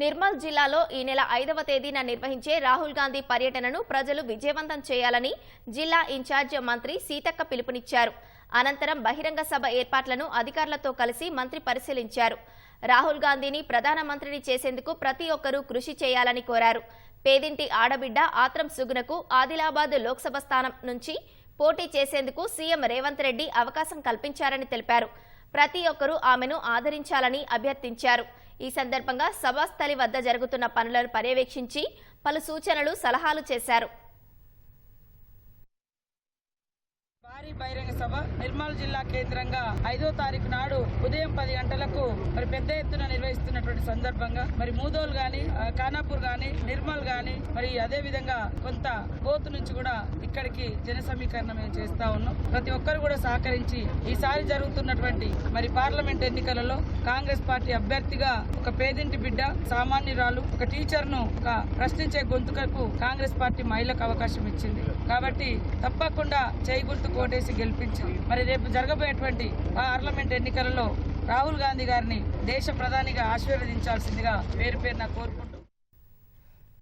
నిర్మల్ జిల్లాలో ఈ నెల ఐదవ తేదీన నిర్వహించే రాహుల్ గాంధీ పర్యటనను ప్రజలు విజయవంతం చేయాలని జిల్లా ఇన్ఛార్జ్ మంత్రి సీతక్క పిలుపునిచ్చారు. అనంతరం బహిరంగ సభ ఏర్పాట్లను అధికారులతో కలిసి మంత్రి పరిశీలించారు. రాహుల్ గాంధీని ప్రధానమంత్రిని చేసేందుకు ప్రతి ఒక్కరూ కృషి చేయాలని కోరారు. పేదింటి ఆడబిడ్డ ఆత్రం సుగునకు ఆదిలాబాద్ లోక్సభ స్థానం నుంచి పోటీ చేసేందుకు సీఎం రేవంత్ రెడ్డి అవకాశం కల్పించారని తెలిపారు. ప్రతి ఒక్కరూ ఆమెను ఆదరించాలని అభ్యర్థించారు. ఈ సందర్భంగా సభాస్థలి వద్ద జరుగుతున్న పనులను పర్యవేక్షించి పలు సూచనలు సలహాలు చేశారు. భారీ బహిరంగ సభ నిర్మల్ జిల్లా కేంద్రంగా ఐదో తారీఖు నాడు ఉదయం పది గంటలకు మరి పెద్ద ఎత్తున నిర్వహిస్తున్నటువంటి సందర్భంగా మరి మూదోలు గాని దానాపూర్ కానీ గాని నిర్మల్ గాని మరి అదే విధంగా కొంత కోతు నుంచి కూడా ఇక్కడికి జన సమీకరణ మేము చేస్తా ఉన్నాం. ప్రతి ఒక్కరు కూడా సహకరించి ఈసారి జరుగుతున్నటువంటి మరి పార్లమెంట్ ఎన్నికలలో కాంగ్రెస్ పార్టీ అభ్యర్థిగా ఒక పేదింటి బిడ్డ సామాన్యురాలు ఒక టీచర్ను ఒక ప్రశ్నించే గొంతుకకు కాంగ్రెస్ పార్టీ మహిళకు అవకాశం ఇచ్చింది. కాబట్టి తప్పకుండా చేయి గుర్తు కోటేసి గెలిపించింది మరి రేపు జరగబోయేటువంటి పార్లమెంట్ ఎన్నికలలో రాహుల్ గాంధీ గారిని దేశ ప్రధానిగా ఆశీర్వదించాల్సిందిగా పేరు పేరున కోరుకుంటూ